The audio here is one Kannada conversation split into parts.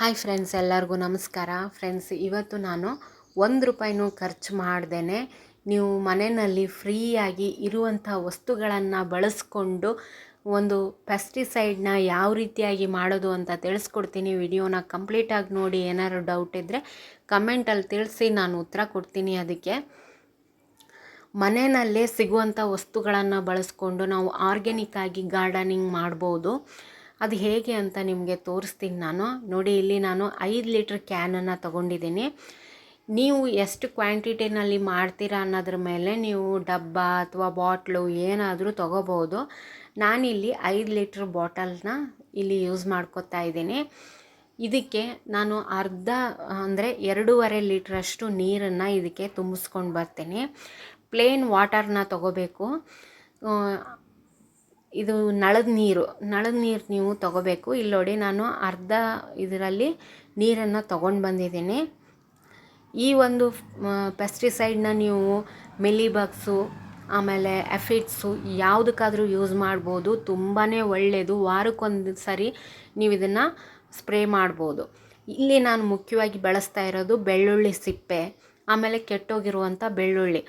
ಹಾಯ್ ಫ್ರೆಂಡ್ಸ್ ಎಲ್ಲರಿಗೂ ನಮಸ್ಕಾರ. ಫ್ರೆಂಡ್ಸ್ ಇವತ್ತು ನಾನು ಒಂದು ರೂಪಾಯಿನೂ ಖರ್ಚು ಮಾಡ್ದೇ ನೀವು ಮನೆಯಲ್ಲಿ ಫ್ರೀಯಾಗಿ ಇರುವಂಥ ವಸ್ತುಗಳನ್ನು ಬಳಸ್ಕೊಂಡು ಒಂದು ಪೆಸ್ಟಿಸೈಡ್ನ ಯಾವ ರೀತಿಯಾಗಿ ಮಾಡೋದು ಅಂತ ತಿಳಿಸ್ಕೊಡ್ತೀನಿ. ವಿಡಿಯೋನ ಕಂಪ್ಲೀಟಾಗಿ ನೋಡಿ, ಏನಾದ್ರು ಡೌಟ್ ಇದ್ದರೆ ಕಮೆಂಟಲ್ಲಿ ತಿಳಿಸಿ, ನಾನು ಉತ್ತರ ಕೊಡ್ತೀನಿ ಅದಕ್ಕೆ. ಮನೆಯಲ್ಲೇ ಸಿಗುವಂಥ ವಸ್ತುಗಳನ್ನು ಬಳಸ್ಕೊಂಡು ನಾವು ಆರ್ಗ್ಯಾನಿಕ್ಕಾಗಿ ಗಾರ್ಡನಿಂಗ್ ಮಾಡ್ಬೋದು. ಅದು ಹೇಗೆ ಅಂತ ನಿಮಗೆ ತೋರಿಸ್ತೀನಿ ನಾನು. ನೋಡಿ, ಇಲ್ಲಿ ನಾನು ಐದು ಲೀಟ್ರ್ ಕ್ಯಾನನ್ನು ತೊಗೊಂಡಿದ್ದೀನಿ. ನೀವು ಎಷ್ಟು ಕ್ವಾಂಟಿಟಿನಲ್ಲಿ ಮಾಡ್ತೀರಾ ಅನ್ನೋದ್ರ ಮೇಲೆ ನೀವು ಡಬ್ಬ ಅಥವಾ ಬಾಟ್ಲು ಏನಾದರೂ ತೊಗೋಬೋದು. ನಾನಿಲ್ಲಿ ಐದು ಲೀಟ್ರ್ ಬಾಟಲ್ನ ಇಲ್ಲಿ ಯೂಸ್ ಮಾಡ್ಕೊತಾ ಇದ್ದೀನಿ. ಇದಕ್ಕೆ ನಾನು ಅರ್ಧ, ಅಂದರೆ ಎರಡೂವರೆ ಲೀಟ್ರಷ್ಟು ನೀರನ್ನು ಇದಕ್ಕೆ ತುಂಬಿಸ್ಕೊಂಡು ಬರ್ತೀನಿ. ಪ್ಲೇನ್ ವಾಟರ್ನ ತೊಗೋಬೇಕು. ಇದು ನಳದ ನೀರು ನಳದ ನೀರು ನೀವು ತಗೋಬೇಕು. ಇಲ್ಲಿ ನೋಡಿ ನಾನು ಅರ್ಧ ಇದರಲ್ಲಿ ನೀರನ್ನು ತಗೊಂಡು ಬಂದಿದ್ದೀನಿ. ಈ ಒಂದು ಪೆಸ್ಟಿಸೈಡ್ನ ನೀವು ಮಿಲಿಬಗ್ಸು ಆಮೇಲೆ ಎಫಿಡ್ಸು ಯಾವುದಕ್ಕಾದರೂ ಯೂಸ್ ಮಾಡ್ಬೋದು. ತುಂಬಾ ಒಳ್ಳೆಯದು ವಾರಕ್ಕೊಂದು ಸರಿ ನೀವು ಇದನ್ನು ಸ್ಪ್ರೇ ಮಾಡ್ಬೋದು. ಇಲ್ಲಿ ನಾನು ಮುಖ್ಯವಾಗಿ ಬಳಸ್ತಾ ಇರೋದು ಬೆಳ್ಳುಳ್ಳಿ ಸಿಪ್ಪೆ. ಆಮೇಲೆ ಕೆಟ್ಟೋಗಿರುವಂಥ ಬೆಳ್ಳುಳ್ಳಿ.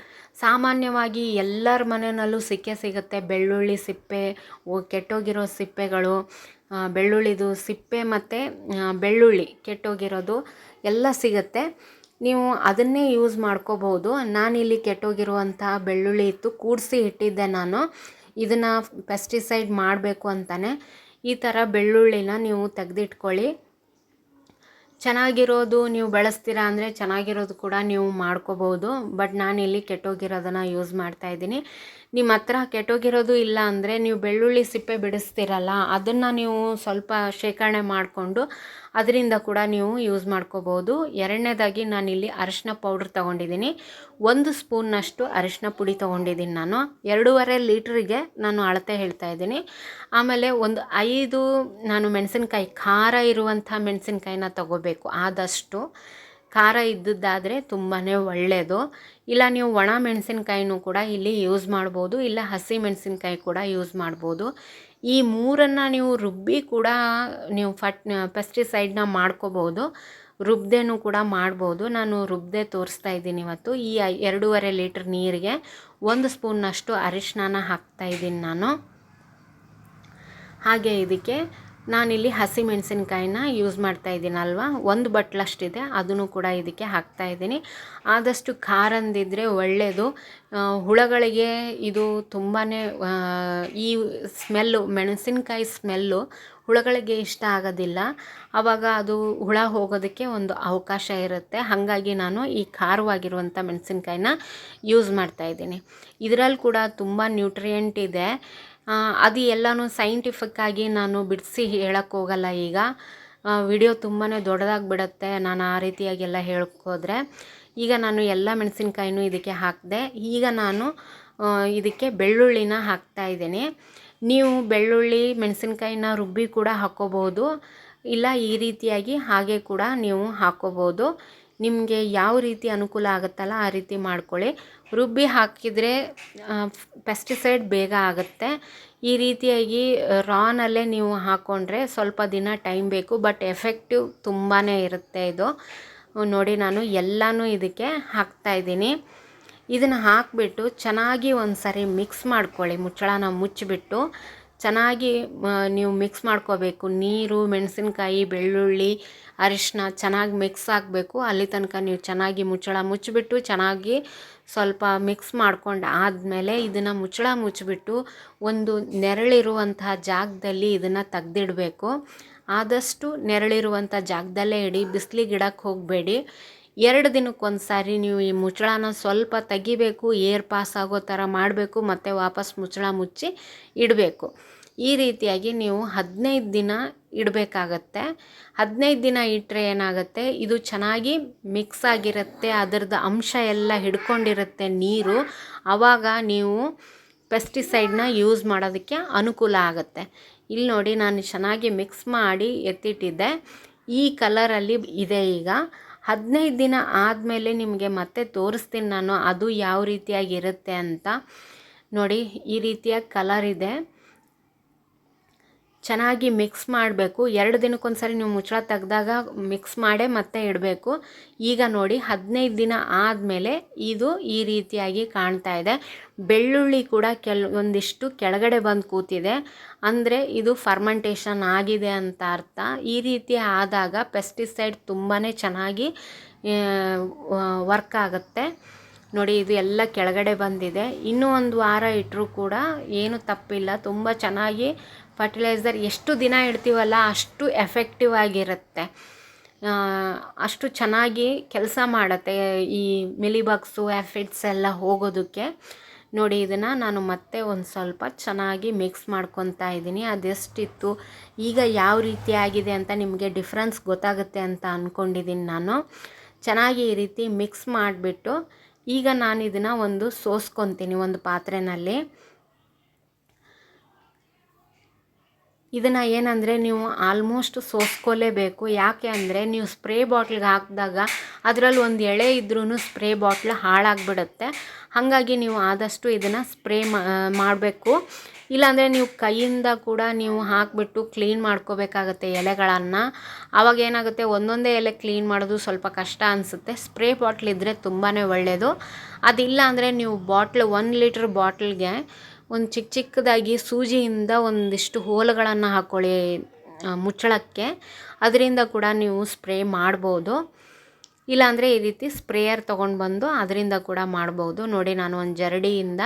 ಸಾಮಾನ್ಯವಾಗಿ ಎಲ್ಲರ ಮನೆಯಲ್ಲೂ ಸಿಕ್ಕೇ ಸಿಗುತ್ತೆ ಬೆಳ್ಳುಳ್ಳಿ, ಸಿಪ್ಪೆ ಕೆಟ್ಟೋಗಿರೋ ಸಿಪ್ಪೆಗಳು ಬೆಳ್ಳುಳ್ಳಿದು ಸಿಪ್ಪೆ ಮತ್ತು ಬೆಳ್ಳುಳ್ಳಿ ಕೆಟ್ಟೋಗಿರೋದು ಎಲ್ಲ ಸಿಗುತ್ತೆ. ನೀವು ಅದನ್ನೇ ಯೂಸ್ ಮಾಡ್ಕೋಬೋದು ನಾನಿಲ್ಲಿ ಕೆಟ್ಟೋಗಿರುವಂಥ ಬೆಳ್ಳುಳ್ಳಿ ಇತ್ತು ಕೂಡಿಸಿ ಇಟ್ಟಿದ್ದೆ ನಾನು. ಇದನ್ನು ಪೆಸ್ಟಿಸೈಡ್ ಮಾಡಬೇಕು ಅಂತಲೇ ಈ ಥರ ಬೆಳ್ಳುಳ್ಳಿನ ನೀವು ತೆಗೆದಿಟ್ಕೊಳ್ಳಿ. ಚೆನ್ನಾಗಿರೋದು ನೀವು ಬೆಳೆಸ್ತೀರಾ ಅಂದರೆ ಚೆನ್ನಾಗಿರೋದು ಕೂಡ ನೀವು ಮಾಡ್ಕೋಬೋದು ಬಟ್ ನಾನಿಲ್ಲಿ ಕೆಟ್ಟೋಗಿರೋದನ್ನು ಯೂಸ್ ಮಾಡ್ತಾಯಿದ್ದೀನಿ ನಿಮ್ಮ ಹತ್ರ ಕೆಟ್ಟೋಗಿರೋದು ಇಲ್ಲ ಅಂದರೆ ನೀವು ಬೆಳ್ಳುಳ್ಳಿ ಸಿಪ್ಪೆ ಬಿಡಿಸ್ತೀರಲ್ಲ, ಅದನ್ನು ನೀವು ಸ್ವಲ್ಪ ಶೇಖರಣೆ ಮಾಡಿಕೊಂಡು ಅದರಿಂದ ಕೂಡ ನೀವು ಯೂಸ್ ಮಾಡ್ಕೋಬೋದು ಎರಡನೇದಾಗಿ ನಾನಿಲ್ಲಿ ಅರಿಶಿನ ಪೌಡ್ರ್ ತೊಗೊಂಡಿದ್ದೀನಿ. ಒಂದು ಸ್ಪೂನ್ನಷ್ಟು ಅರಿಶಿನ ಪುಡಿ ತೊಗೊಂಡಿದ್ದೀನಿ ನಾನು. ಎರಡೂವರೆ ಲೀಟ್ರಿಗೆ ನಾನು ಅಳತೆ ಹೇಳ್ತಾ ಇದ್ದೀನಿ. ಆಮೇಲೆ ಒಂದು ಐದು, ನಾನು ಮೆಣಸಿನ್ಕಾಯಿ ಖಾರ ಇರುವಂಥ ಮೆಣಸಿನ್ಕಾಯಿನ ತೊಗೋಬೇಕು. ಆದಷ್ಟು ಖಾರ ಇದ್ದದ್ದಾದರೆ ತುಂಬಾ ಒಳ್ಳೆಯದು ಇಲ್ಲ ನೀವು ಒಣ ಮೆಣಸಿನ್ಕಾಯಿನೂ ಕೂಡ ಇಲ್ಲಿ ಯೂಸ್ ಮಾಡ್ಬೋದು, ಇಲ್ಲ ಹಸಿ ಮೆಣಸಿನ್ಕಾಯಿ ಕೂಡ ಯೂಸ್ ಮಾಡ್ಬೋದು. ಈ ಮೂರನ್ನು ನೀವು ರುಬ್ಬಿ ಕೂಡ ನೀವು ಫಟ್ ಪೆಸ್ಟಿಸೈಡ್ನ ಮಾಡ್ಕೋಬೋದು. ರುಬ್ದೇನೂ ಕೂಡ ಮಾಡ್ಬೋದು. ನಾನು ರುಬ್ಬದೆ ತೋರಿಸ್ತಾ ಇದ್ದೀನಿ ಇವತ್ತು. ಈ ಎರಡೂವರೆ ಲೀಟ್ರ್ ನೀರಿಗೆ ಒಂದು ಸ್ಪೂನ್ನಷ್ಟು ಅರಿಶಿನ ಹಾಕ್ತಾಯಿದ್ದೀನಿ ನಾನು. ಹಾಗೆ ಇದಕ್ಕೆ ನಾನಿಲ್ಲಿ ಹಸಿ ಮೆಣಸಿನ್ಕಾಯಿನ ಯೂಸ್ ಮಾಡ್ತಾ ಇದ್ದೀನಲ್ವ ಒಂದು ಬಟ್ಲಷ್ಟಿದೆ ಅದನ್ನು ಕೂಡ ಇದಕ್ಕೆ ಹಾಕ್ತಾ ಇದ್ದೀನಿ ಆದಷ್ಟು ಖಾರಂದಿದ್ರೆ ಒಳ್ಳೆಯದು ಹುಳಗಳಿಗೆ ಇದು ತುಂಬಾ ಈ ಸ್ಮೆಲ್ಲು, ಮೆಣಸಿನಕಾಯಿ ಸ್ಮೆಲ್ಲು ಹುಳಗಳಿಗೆ ಇಷ್ಟ ಆಗೋದಿಲ್ಲ. ಆವಾಗ ಅದು ಹುಳ ಹೋಗೋದಕ್ಕೆ ಒಂದು ಅವಕಾಶ ಇರುತ್ತೆ. ಹಾಗಾಗಿ ನಾನು ಈ ಖಾರವಾಗಿರುವಂಥ ಮೆಣಸಿನ್ಕಾಯಿನ ಯೂಸ್ ಮಾಡ್ತಾಯಿದ್ದೀನಿ ಇದರಲ್ಲಿ ಕೂಡ ತುಂಬ ನ್ಯೂಟ್ರಿಯೆಂಟ್ ಇದೆ. ಅದು ಎಲ್ಲನೂ ಸೈಂಟಿಫಿಕ್ಕಾಗಿ ನಾನು ಬಿಡಿಸಿ ಹೇಳಕ್ಕೆ ಹೋಗಲ್ಲ ಈಗ. ವಿಡಿಯೋ ತುಂಬಾ ದೊಡ್ಡದಾಗಿ ಬಿಡುತ್ತೆ ನಾನು ಆ ರೀತಿಯಾಗೆಲ್ಲ ಹೇಳ್ಕೋದ್ರೆ. ಈಗ ನಾನು ಎಲ್ಲ ಮೆಣಸಿನ್ಕಾಯಿನೂ ಇದಕ್ಕೆ ಹಾಕಿದೆ. ಈಗ ನಾನು ಇದಕ್ಕೆ ಬೆಳ್ಳುಳ್ಳಿನ ಹಾಕ್ತಾ ಇದ್ದೀನಿ. ನೀವು ಬೆಳ್ಳುಳ್ಳಿ, ಮೆಣಸಿನ್ಕಾಯಿನ ರುಬ್ಬಿ ಕೂಡ ಹಾಕ್ಕೋಬೋದು ಇಲ್ಲ ಈ ರೀತಿಯಾಗಿ ಹಾಗೆ ಕೂಡ ನೀವು ಹಾಕ್ಕೋಬೋದು ನಿಮಗೆ ಯಾವ ರೀತಿ ಅನುಕೂಲ ಆಗುತ್ತಲ್ಲ ಆ ರೀತಿ ಮಾಡ್ಕೊಳ್ಳಿ. ರುಬ್ಬಿ ಹಾಕಿದರೆ ಪೆಸ್ಟಿಸೈಡ್ ಬೇಗ ಆಗುತ್ತೆ. ಈ ರೀತಿಯಾಗಿ ರಾನಲ್ಲೇ ನೀವು ಹಾಕ್ಕೊಂಡ್ರೆ ಸ್ವಲ್ಪ ದಿನ ಟೈಮ್ ಬೇಕು ಬಟ್ ಎಫೆಕ್ಟಿವ್ ತುಂಬಾ ಇರುತ್ತೆ ಇದು. ನೋಡಿ, ನಾನು ಎಲ್ಲನೂ ಇದಕ್ಕೆ ಹಾಕ್ತಾಯಿದ್ದೀನಿ ಇದನ್ನು ಹಾಕಿಬಿಟ್ಟು ಚೆನ್ನಾಗಿ ಒಂದು ಸರಿ ಮಿಕ್ಸ್ ಮಾಡ್ಕೊಳ್ಳಿ. ಮುಚ್ಚಳನ ಮುಚ್ಚಿಬಿಟ್ಟು ಚೆನ್ನಾಗಿ ನೀವು ಮಿಕ್ಸ್ ಮಾಡ್ಕೋಬೇಕು. ನೀರು, ಮೆಣಸಿನ್ಕಾಯಿ, ಬೆಳ್ಳುಳ್ಳಿ ಅರಿಶಿನ ಚೆನ್ನಾಗಿ ಮಿಕ್ಸ್ ಆಗಬೇಕು. ಅಲ್ಲಿ ತನಕ ನೀವು ಚೆನ್ನಾಗಿ ಮುಚ್ಚಳ ಮುಚ್ಚಿಬಿಟ್ಟು ಚೆನ್ನಾಗಿ ಸ್ವಲ್ಪ ಮಿಕ್ಸ್ ಮಾಡ್ಕೊಂಡು ಆದಮೇಲೆ ಇದನ್ನು ಮುಚ್ಚಳ ಮುಚ್ಚಿಬಿಟ್ಟು ಒಂದು ನೆರಳಿರುವಂತಹ ಜಾಗದಲ್ಲಿ ಇದನ್ನು ತೆಗ್ದಿಡಬೇಕು. ಆದಷ್ಟು ನೆರಳಿರುವಂಥ ಜಾಗದಲ್ಲೇ ಇಡಿ ಬಿಸಿಲಿಗೆ ಗಿಡಕ್ಕೆ ಹೋಗಬೇಡಿ. ಎರಡು ದಿನಕ್ಕೊಂದು ಸಾರಿ ನೀವು ಈ ಮುಚ್ಚಳನ ಸ್ವಲ್ಪ ತೆಗಿಬೇಕು, ಏರ್ ಪಾಸ್ ಆಗೋ ಥರ ಮಾಡಬೇಕು, ಮತ್ತು ವಾಪಸ್ ಮುಚ್ಚಳ ಮುಚ್ಚಿ ಇಡಬೇಕು. ಈ ರೀತಿಯಾಗಿ ನೀವು ಹದಿನೈದು ದಿನ ಇಡಬೇಕಾಗತ್ತೆ. ಹದಿನೈದು ದಿನ ಇಟ್ಟರೆ ಏನಾಗುತ್ತೆ, ಇದು ಚೆನ್ನಾಗಿ ಮಿಕ್ಸ್ ಆಗಿರುತ್ತೆ, ಅದರದ್ದು ಅಂಶ ಎಲ್ಲ ಹಿಡ್ಕೊಂಡಿರುತ್ತೆ ನೀರು. ಆವಾಗ ನೀವು ಪೆಸ್ಟಿಸೈಡ್ನ ಯೂಸ್ ಮಾಡೋದಕ್ಕೆ ಅನುಕೂಲ ಆಗುತ್ತೆ. ಇಲ್ಲಿ ನೋಡಿ ನಾನು ಚೆನ್ನಾಗಿ ಮಿಕ್ಸ್ ಮಾಡಿ ಎತ್ತಿಟ್ಟಿದ್ದೆ. ಈ ಕಲರಲ್ಲಿ ಇದೆ ಈಗ. ಹದಿನೈದು ದಿನ ಆದಮೇಲೆ ನಿಮಗೆ ಮತ್ತೆ ತೋರಿಸ್ತೀನಿ ನಾನು ಅದು ಯಾವ ರೀತಿಯಾಗಿರುತ್ತೆ ಅಂತ. ನೋಡಿ ಈ ರೀತಿಯ ಕಲರ್ ಇದೆ. ಚೆನ್ನಾಗಿ ಮಿಕ್ಸ್ ಮಾಡಬೇಕು. ಎರಡು ದಿನಕ್ಕೊಂದ್ಸರಿ ನೀವು ಮುಚ್ಚಳ ತೆಗೆದಾಗ ಮಿಕ್ಸ್ ಮಾಡೇ ಮತ್ತೆ ಇಡಬೇಕು. ಈಗ ನೋಡಿ ಹದಿನೈದು ದಿನ ಆದಮೇಲೆ ಇದು ಈ ರೀತಿಯಾಗಿ ಕಾಣ್ತಾ ಇದೆ. ಬೆಳ್ಳುಳ್ಳಿ ಕೂಡ ಕೆಲವೊಂದಿಷ್ಟು ಕೆಳಗಡೆ ಬಂದು ಕೂತಿದೆ. ಅಂದರೆ ಇದು ಫರ್ಮೆಂಟೇಷನ್ ಆಗಿದೆ ಅಂತ ಅರ್ಥ. ಈ ರೀತಿ ಆದಾಗ ಪೆಸ್ಟಿಸೈಡ್ ತುಂಬಾ ಚೆನ್ನಾಗಿ ವರ್ಕ್ ಆಗುತ್ತೆ. ನೋಡಿ ಇದು ಎಲ್ಲ ಕೆಳಗಡೆ ಬಂದಿದೆ. ಇನ್ನೂ ಒಂದು ವಾರ ಇಟ್ಟರೂ ಕೂಡ ಏನು ತಪ್ಪಿಲ್ಲ. ತುಂಬ ಚೆನ್ನಾಗಿ ಫರ್ಟಿಲೈಸರ್ ಎಷ್ಟು ದಿನ ಇಡ್ತೀವಲ್ಲ ಅಷ್ಟು ಎಫೆಕ್ಟಿವ್ ಆಗಿರುತ್ತೆ. ಅಷ್ಟು ಚೆನ್ನಾಗಿ ಕೆಲಸ ಮಾಡುತ್ತೆ ಈ ಮಿಲಿಬಗ್ಸು ಎಫಿಡ್ಸ್ ಎಲ್ಲ ಹೋಗೋದಕ್ಕೆ. ನೋಡಿ, ಇದನ್ನು ನಾನು ಮತ್ತೆ ಒಂದು ಸ್ವಲ್ಪ ಚೆನ್ನಾಗಿ ಮಿಕ್ಸ್ ಮಾಡ್ಕೊತಾ ಇದ್ದೀನಿ. ಅದೆಷ್ಟಿತ್ತು, ಈಗ ಯಾವ ರೀತಿ ಆಗಿದೆ ಅಂತ ನಿಮಗೆ ಡಿಫ್ರೆನ್ಸ್ ಗೊತ್ತಾಗುತ್ತೆ ಅಂತ ಅಂದ್ಕೊಂಡಿದ್ದೀನಿ ನಾನು. ಚೆನ್ನಾಗಿ ಈ ರೀತಿ ಮಿಕ್ಸ್ ಮಾಡಿಬಿಟ್ಟು ಈಗ ನಾನು ಇದನ್ನು ಒಂದು ಸೋಸ್ಕೊತೀನಿ ಒಂದು ಪಾತ್ರೆಯಲ್ಲಿ ಇದನ್ನು ಏನಂದರೆ ನೀವು ಆಲ್ಮೋಸ್ಟ್ ಸೋಸ್ಕೊಲೇಬೇಕು. ಯಾಕೆ ಅಂದರೆ ನೀವು ಸ್ಪ್ರೇ ಬಾಟ್ಲಿಗೆ ಹಾಕಿದಾಗ ಅದರಲ್ಲಿ ಒಂದು ಎಳೆ ಇದ್ರೂ ಸ್ಪ್ರೇ ಬಾಟ್ಲ್ ಹಾಳಾಗ್ಬಿಡುತ್ತೆ. ಹಾಗಾಗಿ ನೀವು ಆದಷ್ಟು ಇದನ್ನು ಸ್ಪ್ರೇ ಮಾಡಬೇಕು. ಇಲ್ಲಾಂದರೆ ನೀವು ಕೈಯಿಂದ ಕೂಡ ನೀವು ಹಾಕಿಬಿಟ್ಟು ಕ್ಲೀನ್ ಮಾಡ್ಕೋಬೇಕಾಗತ್ತೆ ಎಲೆಗಳನ್ನು. ಆವಾಗ ಏನಾಗುತ್ತೆ, ಒಂದೊಂದೇ ಎಲೆ ಕ್ಲೀನ್ ಮಾಡೋದು ಸ್ವಲ್ಪ ಕಷ್ಟ ಅನಿಸುತ್ತೆ. ಸ್ಪ್ರೇ ಬಾಟ್ಲ್ ಇದ್ದರೆ ತುಂಬಾ ಒಳ್ಳೆಯದು ಅದಿಲ್ಲ ಅಂದರೆ ನೀವು ಬಾಟ್ಲ್ ಒನ್ ಲೀಟ್ರ್ ಬಾಟ್ಲ್ಗೆ ಒಂದು ಚಿಕ್ಕ ಚಿಕ್ಕದಾಗಿ ಸೂಜಿಯಿಂದ ಒಂದಿಷ್ಟು ಹೋಲುಗಳನ್ನು ಹಾಕ್ಕೊಳ್ಳಿ ಮುಚ್ಚಳಕ್ಕೆ. ಅದರಿಂದ ಕೂಡ ನೀವು ಸ್ಪ್ರೇ ಮಾಡ್ಬೋದು. ಇಲ್ಲಾಂದರೆ ಈ ರೀತಿ ಸ್ಪ್ರೇಯರ್ ತೊಗೊಂಡು ಬಂದು ಅದರಿಂದ ಕೂಡ ಮಾಡ್ಬೋದು. ನೋಡಿ, ನಾನು ಒಂದು ಜರಡಿಯಿಂದ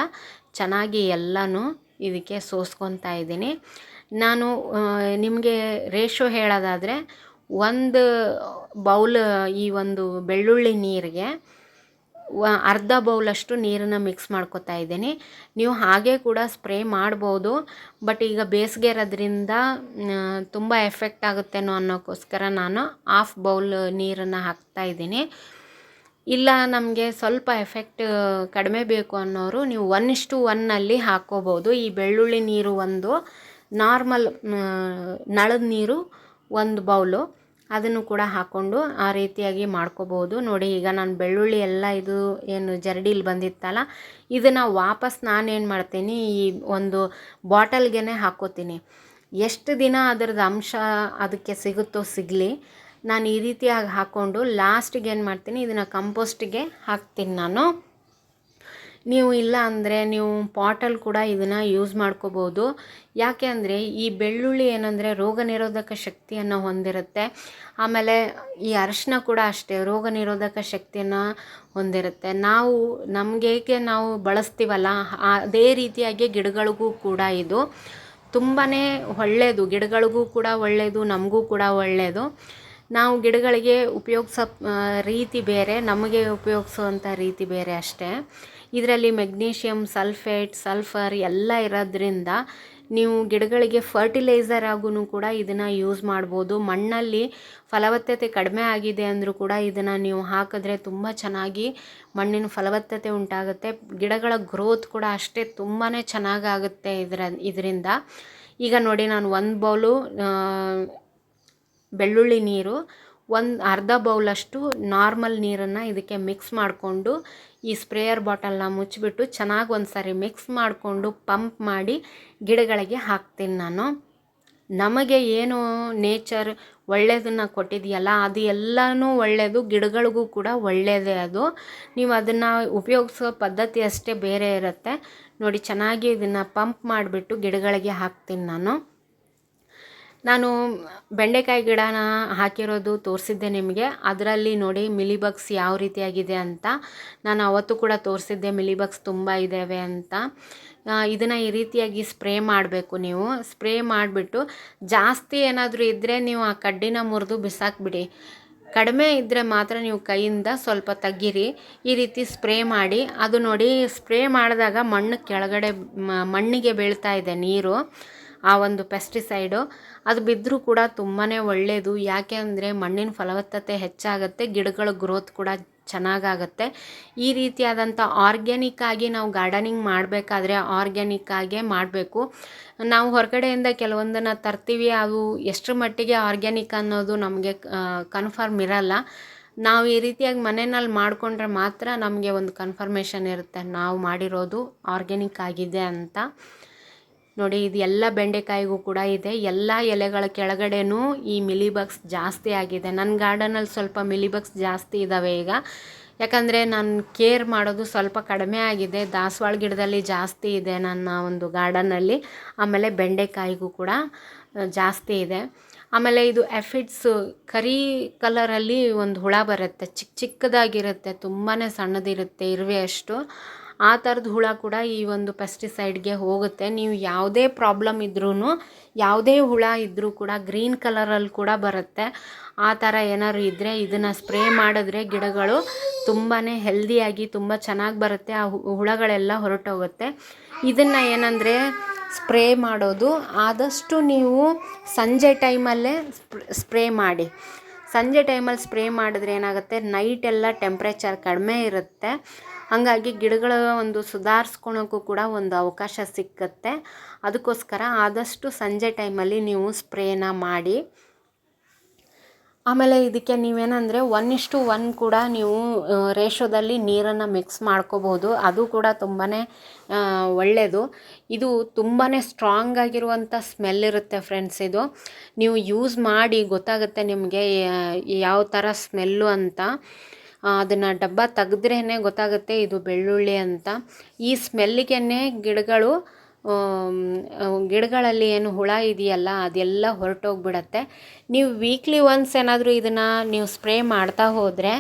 ಚೆನ್ನಾಗಿ ಎಲ್ಲನೂ ಇದಕ್ಕೆ ಸೋಸ್ಕೊತಾ ಇದ್ದೀನಿ. ನಾನು ನಿಮಗೆ ರೇಷೋ ಹೇಳೋದಾದರೆ, ಒಂದು ಬೌಲ್ ಈ ಒಂದು ಬೆಳ್ಳುಳ್ಳಿ ನೀರಿಗೆ ಅರ್ಧ ಬೌಲಷ್ಟು ನೀರನ್ನು ಮಿಕ್ಸ್ ಮಾಡ್ಕೊತಾ ಇದ್ದೀನಿ. ನೀವು ಹಾಗೆ ಕೂಡ ಸ್ಪ್ರೇ ಮಾಡ್ಬೋದು. ಬಟ್ ಈಗ ಬೇಸಿಗೆ ಇರೋದ್ರಿಂದ ತುಂಬ ಎಫೆಕ್ಟ್ ಆಗುತ್ತೇನೋ ಅನ್ನೋಕ್ಕೋಸ್ಕರ ನಾನು ಹಾಫ್ ಬೌಲ್ ನೀರನ್ನು ಹಾಕ್ತಾ ಇದ್ದೀನಿ. ಇಲ್ಲ ನಮಗೆ ಸ್ವಲ್ಪ ಎಫೆಕ್ಟ್ ಕಡಿಮೆ ಬೇಕು ಅನ್ನೋರು ನೀವು ಒನ್ ಇಷ್ಟು ಒನ್ನಲ್ಲಿ ಹಾಕ್ಕೋಬೋದು ಈ ಬೆಳ್ಳುಳ್ಳಿ ನೀರು ಒಂದು ನಾರ್ಮಲ್ ನಳದ ನೀರು ಒಂದು ಬೌಲು ಅದನ್ನು ಕೂಡ ಹಾಕ್ಕೊಂಡು ಆ ರೀತಿಯಾಗಿ ಮಾಡ್ಕೋಬೋದು ನೋಡಿ, ಈಗ ನಾನು ಬೆಳ್ಳುಳ್ಳಿ ಎಲ್ಲ ಇದು ಏನು ಜರಡಿಲಿ ಬಂದಿತ್ತಲ್ಲ, ಇದನ್ನು ವಾಪಸ್ ನಾನೇನು ಮಾಡ್ತೀನಿ, ಈ ಒಂದು ಬಾಟಲ್ಗೆ ಹಾಕೋತೀನಿ. ಎಷ್ಟು ದಿನ ಅದರದ್ದು ಅಂಶ ಅದಕ್ಕೆ ಸಿಗುತ್ತೋ ಸಿಗಲಿ, ನಾನು ಈ ರೀತಿಯಾಗಿ ಹಾಕ್ಕೊಂಡು ಲಾಸ್ಟಿಗೆ ಏನು ಮಾಡ್ತೀನಿ, ಇದನ್ನು ಕಂಪೋಸ್ಟಿಗೆ ಹಾಕ್ತೀನಿ ನಾನು. ನೀವು ಇಲ್ಲ ಅಂದರೆ ನೀವು ಪಾಟಲ್ಲಿ ಕೂಡ ಇದನ್ನು ಯೂಸ್ ಮಾಡ್ಕೋಬೋದು. ಯಾಕೆ ಅಂದರೆ ಈ ಬೆಳ್ಳುಳ್ಳಿ ಏನಂದರೆ ರೋಗ ನಿರೋಧಕ ಶಕ್ತಿಯನ್ನು ಹೊಂದಿರುತ್ತೆ. ಆಮೇಲೆ ಈ ಅರಿಶಿನ ಕೂಡ ಅಷ್ಟೇ ರೋಗ ನಿರೋಧಕ ಶಕ್ತಿಯನ್ನು ಹೊಂದಿರುತ್ತೆ. ನಾವು ನಮಗೇಕೆ ನಾವು ಬಳಸ್ತೀವಲ್ಲ, ಅದೇ ರೀತಿಯಾಗಿ ಗಿಡಗಳಿಗೂ ಕೂಡ ಇದು ತುಂಬಾ ಒಳ್ಳೆಯದು ಗಿಡಗಳಿಗೂ ಕೂಡ ಒಳ್ಳೆಯದು ನಮಗೂ ಕೂಡ ಒಳ್ಳೆಯದು ನಾವು ಗಿಡಗಳಿಗೆ ಉಪಯೋಗಿಸೋ ರೀತಿ ಬೇರೆ, ನಮಗೆ ಉಪಯೋಗಿಸುವಂಥ ರೀತಿ ಬೇರೆ ಅಷ್ಟೇ. ಇದರಲ್ಲಿ ಮೆಗ್ನೀಷಿಯಮ್ ಸಲ್ಫೇಟ್, ಸಲ್ಫರ್ ಎಲ್ಲ ಇರೋದ್ರಿಂದ ನೀವು ಗಿಡಗಳಿಗೆ ಫರ್ಟಿಲೈಸರ್ ಆಗೂ ಕೂಡ ಇದನ್ನು ಯೂಸ್ ಮಾಡ್ಬೋದು. ಮಣ್ಣಲ್ಲಿ ಫಲವತ್ತತೆ ಕಡಿಮೆ ಆಗಿದೆ ಅಂದರೂ ಕೂಡ ಇದನ್ನು ನೀವು ಹಾಕಿದ್ರೆ ತುಂಬ ಚೆನ್ನಾಗಿ ಮಣ್ಣಿನ ಫಲವತ್ತತೆ ಉಂಟಾಗುತ್ತೆ. ಗಿಡಗಳ ಗ್ರೋತ್ ಕೂಡ ಅಷ್ಟೇ ತುಂಬಾ ಚೆನ್ನಾಗಾಗುತ್ತೆ ಇದರ, ಇದರಿಂದ. ಈಗ ನೋಡಿ ನಾನು ಒಂದು ಬೌಲು ಬೆಳ್ಳುಳ್ಳಿ ನೀರು, ಒಂದು ಅರ್ಧ ಬೌಲಷ್ಟು ನಾರ್ಮಲ್ ನೀರನ್ನು ಇದಕ್ಕೆ ಮಿಕ್ಸ್ ಮಾಡಿಕೊಂಡು ಈ ಸ್ಪ್ರೇಯರ್ ಬಾಟಲ್ನ ಮುಚ್ಚಿಬಿಟ್ಟು ಚೆನ್ನಾಗಿ ಒಂದು ಸಾರಿ ಮಿಕ್ಸ್ ಮಾಡಿಕೊಂಡು ಪಂಪ್ ಮಾಡಿ ಗಿಡಗಳಿಗೆ ಹಾಕ್ತೀನಿ ನಾನು. ನಮಗೆ ಏನು ನೇಚರ್ ಒಳ್ಳೆಯದನ್ನು ಕೊಟ್ಟಿದೆಯಲ್ಲ, ಅದು ಎಲ್ಲನೂ ಒಳ್ಳೆಯದು ಗಿಡಗಳಿಗೂ ಕೂಡ ಒಳ್ಳೆಯದೇ ಅದು. ನೀವು ಅದನ್ನು ಉಪಯೋಗಿಸೋ ಪದ್ಧತಿ ಅಷ್ಟೇ ಬೇರೆ ಇರುತ್ತೆ. ನೋಡಿ, ಚೆನ್ನಾಗಿ ಇದನ್ನು ಪಂಪ್ ಮಾಡಿಬಿಟ್ಟು ಗಿಡಗಳಿಗೆ ಹಾಕ್ತೀನಿ ನಾನು. ನಾನು ಬೆಂಡೆಕಾಯಿ ಗಿಡನ ಹಾಕಿರೋದು ತೋರಿಸಿದ್ದೆ ನಿಮಗೆ. ಅದರಲ್ಲಿ ನೋಡಿ ಮಿಲಿಬಗ್ಸ್ ಯಾವ ರೀತಿಯಾಗಿದೆ ಅಂತ. ನಾನು ಅವತ್ತು ಕೂಡ ತೋರಿಸಿದ್ದೆ ಮಿಲಿಬಗ್ಸ್ ತುಂಬ ಇದ್ದಾವೆ ಅಂತ. ಇದನ್ನು ಈ ರೀತಿಯಾಗಿ ಸ್ಪ್ರೇ ಮಾಡಬೇಕು ನೀವು. ಸ್ಪ್ರೇ ಮಾಡಿಬಿಟ್ಟು ಜಾಸ್ತಿ ಏನಾದರೂ ಇದ್ದರೆ ನೀವು ಆ ಕಡ್ಡಿನ ಮುರಿದು ಬಿಸಾಕ್ಬಿಡಿ. ಕಡಿಮೆ ಇದ್ದರೆ ಮಾತ್ರ ನೀವು ಕೈಯಿಂದ ಸ್ವಲ್ಪ ತಗ್ಗಿರಿ. ಈ ರೀತಿ ಸ್ಪ್ರೇ ಮಾಡಿ. ಅದು ನೋಡಿ ಸ್ಪ್ರೇ ಮಾಡಿದಾಗ ಮಣ್ಣು ಕೆಳಗಡೆ ಮಣ್ಣಿಗೆ ಬೀಳ್ತಾ ಇದೆ ನೀರು. ಆ ಒಂದು ಪೆಸ್ಟಿಸೈಡು ಅದು ಬಿದ್ದರೂ ಕೂಡ ತುಂಬಾ ಒಳ್ಳೆಯದು ಯಾಕೆ ಅಂದರೆ ಮಣ್ಣಿನ ಫಲವತ್ತತೆ ಹೆಚ್ಚಾಗುತ್ತೆ, ಗಿಡಗಳ ಗ್ರೋತ್ ಕೂಡ ಚೆನ್ನಾಗಾಗತ್ತೆ. ಈ ರೀತಿಯಾದಂಥ ಆರ್ಗ್ಯಾನಿಕ್ ಆಗಿ ನಾವು ಗಾರ್ಡನಿಂಗ್ ಮಾಡಬೇಕಾದ್ರೆ ಆರ್ಗ್ಯಾನಿಕ್ ಆಗೇ ಮಾಡಬೇಕು. ನಾವು ಹೊರಗಡೆಯಿಂದ ಕೆಲವೊಂದನ್ನು ತರ್ತೀವಿ, ಅದು ಎಷ್ಟರ ಮಟ್ಟಿಗೆ ಆರ್ಗ್ಯಾನಿಕ್ ಅನ್ನೋದು ನಮಗೆ ಕನ್ಫರ್ಮ್ ಇರಲ್ಲ. ನಾವು ಈ ರೀತಿಯಾಗಿ ಮನೆಯಲ್ಲಿ ಮಾಡಿಕೊಂಡ್ರೆ ಮಾತ್ರ ನಮಗೆ ಒಂದು ಕನ್ಫರ್ಮೇಷನ್ ಇರುತ್ತೆ. ನಾವು ಮಾಡಿರೋದು ಆರ್ಗ್ಯಾನಿಕ್ ಆಗಿದೆ ಅಂತ. ನೋಡಿ, ಇದು ಎಲ್ಲ ಬೆಂಡೆಕಾಯಿಗೂ ಕೂಡ ಇದೆ. ಎಲ್ಲ ಎಲೆಗಳ ಕೆಳಗಡೆನೂ ಈ ಮಿಲಿಬಗ್ಸ್ ಜಾಸ್ತಿ ಆಗಿದೆ. ನನ್ನ ಗಾರ್ಡನಲ್ಲಿ ಸ್ವಲ್ಪ ಮಿಲಿಬಗ್ಸ್ ಜಾಸ್ತಿ ಇದ್ದಾವೆ ಈಗ. ಯಾಕಂದರೆ ನಾನು ಕೇರ್ ಮಾಡೋದು ಸ್ವಲ್ಪ ಕಡಿಮೆ ಆಗಿದೆ. ದಾಸವಾಳ ಗಿಡದಲ್ಲಿ ಜಾಸ್ತಿ ಇದೆ ನನ್ನ ಒಂದು ಗಾರ್ಡನಲ್ಲಿ ಆಮೇಲೆ ಬೆಂಡೆಕಾಯಿಗೂ ಕೂಡ ಜಾಸ್ತಿ ಇದೆ. ಆಮೇಲೆ ಇದು ಎಫಿಡ್ಸ್ ಕರಿ ಕಲರಲ್ಲಿ ಒಂದು ಹುಳ ಬರುತ್ತೆ. ಚಿಕ್ಕ ಚಿಕ್ಕದಾಗಿರುತ್ತೆ. ತುಂಬಾ ಸಣ್ಣದಿರುತ್ತೆ, ಇರುವೆ ಅಷ್ಟು. ಆ ಥರದ ಹುಳ ಕೂಡ ಈ ಒಂದು ಪೆಸ್ಟಿಸೈಡ್ಗೆ ಹೋಗುತ್ತೆ. ನೀವು ಯಾವುದೇ ಪ್ರಾಬ್ಲಮ್ ಇದ್ರೂ ಯಾವುದೇ ಹುಳ ಇದ್ದರೂ ಕೂಡ ಗ್ರೀನ್ ಕಲರಲ್ಲಿ ಕೂಡ ಬರುತ್ತೆ. ಆ ಥರ ಏನಾದ್ರು ಇದ್ದರೆ ಇದನ್ನು ಸ್ಪ್ರೇ ಮಾಡಿದ್ರೆ ಗಿಡಗಳು ತುಂಬಾ ಹೆಲ್ದಿಯಾಗಿ ತುಂಬ ಚೆನ್ನಾಗಿ ಬರುತ್ತೆ. ಆ ಹುಳಗಳೆಲ್ಲ ಹೊರಟೋಗುತ್ತೆ. ಇದನ್ನು ಏನಂದರೆ ಸ್ಪ್ರೇ ಮಾಡೋದು. ಆದಷ್ಟು ನೀವು ಸಂಜೆ ಟೈಮಲ್ಲೇ ಸ್ಪ್ರೇ ಮಾಡಿ. ಸಂಜೆ ಟೈಮಲ್ಲಿ ಸ್ಪ್ರೇ ಮಾಡಿದ್ರೆ ಏನಾಗುತ್ತೆ? ನೈಟೆಲ್ಲ ಟೆಂಪ್ರೇಚರ್ ಕಡಿಮೆ ಇರುತ್ತೆ. ಹಾಗಾಗಿ ಗಿಡಗಳ ಒಂದು ಸುಧಾರಿಸ್ಕೊಳಕ್ಕೂ ಕೂಡ ಒಂದು ಅವಕಾಶ ಸಿಕ್ಕತ್ತೆ. ಅದಕ್ಕೋಸ್ಕರ ಆದಷ್ಟು ಸಂಜೆ ಟೈಮಲ್ಲಿ ನೀವು ಸ್ಪ್ರೇನ ಮಾಡಿ. ಆಮೇಲೆ ಇದಕ್ಕೆ ನೀವೇನಂದರೆ ಒನ್ ಇಷ್ಟು ಒನ್ ಕೂಡ ನೀವು ರೇಷೋದಲ್ಲಿ ನೀರನ್ನು ಮಿಕ್ಸ್ ಮಾಡ್ಕೋಬೋದು. ಅದು ಕೂಡ ತುಂಬಾ ಒಳ್ಳೆಯದು ಇದು ತುಂಬಾ ಸ್ಟ್ರಾಂಗ್ ಆಗಿರುವಂಥ ಸ್ಮೆಲ್ ಇರುತ್ತೆ ಫ್ರೆಂಡ್ಸ್ ಇದು. ನೀವು ಯೂಸ್ ಮಾಡಿ ಗೊತ್ತಾಗುತ್ತೆ ನಿಮಗೆ ಯಾವ ಥರ ಸ್ಮೆಲ್ಲು ಅಂತ. ಅದನ್ನು ಡಬ್ಬ ತೆಗೆದ್ರೇ ಗೊತ್ತಾಗುತ್ತೆ ಇದು ಬೆಳ್ಳುಳ್ಳಿ ಅಂತ. ಈ ಸ್ಮೆಲ್ಲಿಗೆ ಗಿಡಗಳು ಗಿಡಗಳಲ್ಲಿ ಏನು ಹುಳ ಇದೆಯಲ್ಲ, ಅದೆಲ್ಲ ಹೊರಟೋಗ್ಬಿಡತ್ತೆ. ನೀವು ವೀಕ್ಲಿ ಒನ್ಸ್ ಏನಾದರೂ ಇದನ್ನು ನೀವು ಸ್ಪ್ರೇ ಮಾಡ್ತಾ ಹೋದರೆ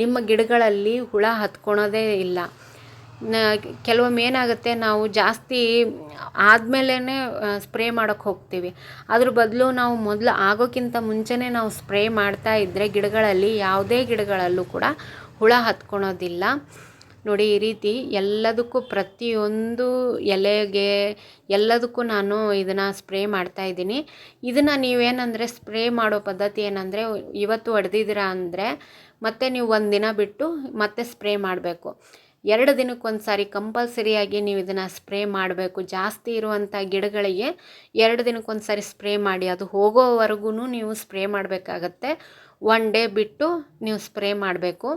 ನಿಮ್ಮ ಗಿಡಗಳಲ್ಲಿ ಹುಳ ಹತ್ಕೊಳೋದೇ ಇಲ್ಲ. ನ, ಕೆಲವೊಮ್ಮೆ ಏನಾಗುತ್ತೆ, ನಾವು ಜಾಸ್ತಿ ಆದಮೇಲೇ ಸ್ಪ್ರೇ ಮಾಡೋಕ್ಕೆ ಹೋಗ್ತೀವಿ. ಅದ್ರ ಬದಲು ನಾವು ಮೊದಲು ಆಗೋಕ್ಕಿಂತ ಮುಂಚೆನೇ ನಾವು ಸ್ಪ್ರೇ ಮಾಡ್ತಾ ಇದ್ದರೆ ಗಿಡಗಳಲ್ಲಿ, ಯಾವುದೇ ಗಿಡಗಳಲ್ಲೂ ಕೂಡ ಹುಳ ಹತ್ಕೊಳೋದಿಲ್ಲ. ನೋಡಿ, ಈ ರೀತಿ ಎಲ್ಲದಕ್ಕೂ ಪ್ರತಿಯೊಂದು ಎಲೆಗೆ ಎಲ್ಲದಕ್ಕೂ ನಾನು ಇದನ್ನು ಸ್ಪ್ರೇ ಮಾಡ್ತಾ ಇದ್ದೀನಿ. ಇದನ್ನು ನೀವೇನಂದರೆ, ಸ್ಪ್ರೇ ಮಾಡೋ ಪದ್ಧತಿ ಏನಂದರೆ, ಇವತ್ತು ಹೊಡೆದಿದ್ದೀರಾ ಅಂದರೆ, ಮತ್ತೆ ನೀವು ಒಂದು ದಿನ ಬಿಟ್ಟು ಮತ್ತೆ ಸ್ಪ್ರೇ ಮಾಡಬೇಕು. ಎರಡು ದಿನಕ್ಕೊಂದು ಸಾರಿ ಕಂಪಲ್ಸರಿಯಾಗಿ ನೀವು ಇದನ್ನು ಸ್ಪ್ರೇ ಮಾಡಬೇಕು. ಜಾಸ್ತಿ ಇರುವಂಥ ಗಿಡಗಳಿಗೆ ಎರಡು ದಿನಕ್ಕೊಂದು ಸಾರಿ ಸ್ಪ್ರೇ ಮಾಡಿ. ಅದು ಹೋಗೋವರೆಗೂ ನೀವು ಸ್ಪ್ರೇ ಮಾಡಬೇಕಾಗತ್ತೆ. ಒನ್ ಡೇ ಬಿಟ್ಟು ನೀವು ಸ್ಪ್ರೇ ಮಾಡಬೇಕು.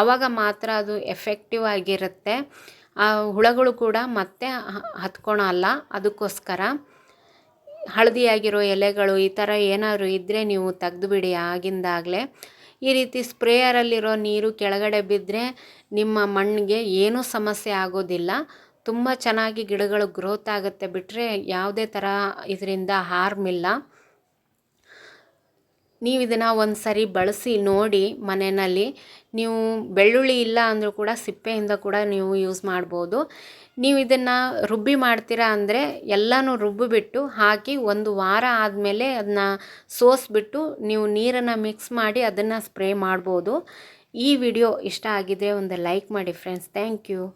ಆವಾಗ ಮಾತ್ರ ಅದು ಎಫೆಕ್ಟಿವ್ ಆಗಿರುತ್ತೆ. ಆ ಹುಳಗಳು ಕೂಡ ಮತ್ತೆ ಹತ್ಕೊಳಲ್ಲ ಅದಕ್ಕೋಸ್ಕರ ಹಳದಿಯಾಗಿರೋ ಎಲೆಗಳು ಈ ಥರ ಏನಾದರೂ ಇದ್ದರೆ ನೀವು ತೆಗೆದುಬಿಡಿ ಆಗಿಂದಾಗಲೇ. ಈ ರೀತಿ ಸ್ಪ್ರೇಯರಲ್ಲಿರೋ ನೀರು ಕೆಳಗಡೆ ಬಿದ್ದರೆ ನಿಮ್ಮ ಮಣ್ಣಿಗೆ ಏನೂ ಸಮಸ್ಯೆ ಆಗೋದಿಲ್ಲ. ತುಂಬ ಚೆನ್ನಾಗಿ ಗಿಡಗಳು ಗ್ರೋತ್ ಆಗುತ್ತೆ. ಬಿಟ್ಟರೆ ಯಾವುದೇ ಥರ ಇದರಿಂದ ಹಾರ್ಮ್ ಇಲ್ಲ. ನೀವು ಇದನ್ನು ಒಂದು ಸರಿ ಬಳಸಿ ನೋಡಿ ಮನೆಯಲ್ಲಿ. ನೀವು ಬೆಳ್ಳುಳ್ಳಿ ಇಲ್ಲ ಅಂದರೂ ಕೂಡ ಸಿಪ್ಪೆಯಿಂದ ಕೂಡ ನೀವು ಯೂಸ್ ಮಾಡ್ಬೋದು. ನೀವು ಇದನ್ನು ರುಬ್ಬಿ ಮಾಡ್ತೀರಾ ಅಂದರೆ ಎಲ್ಲನೂ ರುಬ್ಬಿಬಿಟ್ಟು ಹಾಕಿ ಒಂದು ವಾರ ಆದಮೇಲೆ ಅದನ್ನ ಸೋಸಿಬಿಟ್ಟು ನೀವು ನೀರನ್ನು ಮಿಕ್ಸ್ ಮಾಡಿ ಅದನ್ನು ಸ್ಪ್ರೇ ಮಾಡ್ಬೋದು. ಈ ವಿಡಿಯೋ ಇಷ್ಟ ಆಗಿದೆ ಒಂದು ಲೈಕ್ ಮಾಡಿ ಫ್ರೆಂಡ್ಸ್ ಥ್ಯಾಂಕ್ ಯು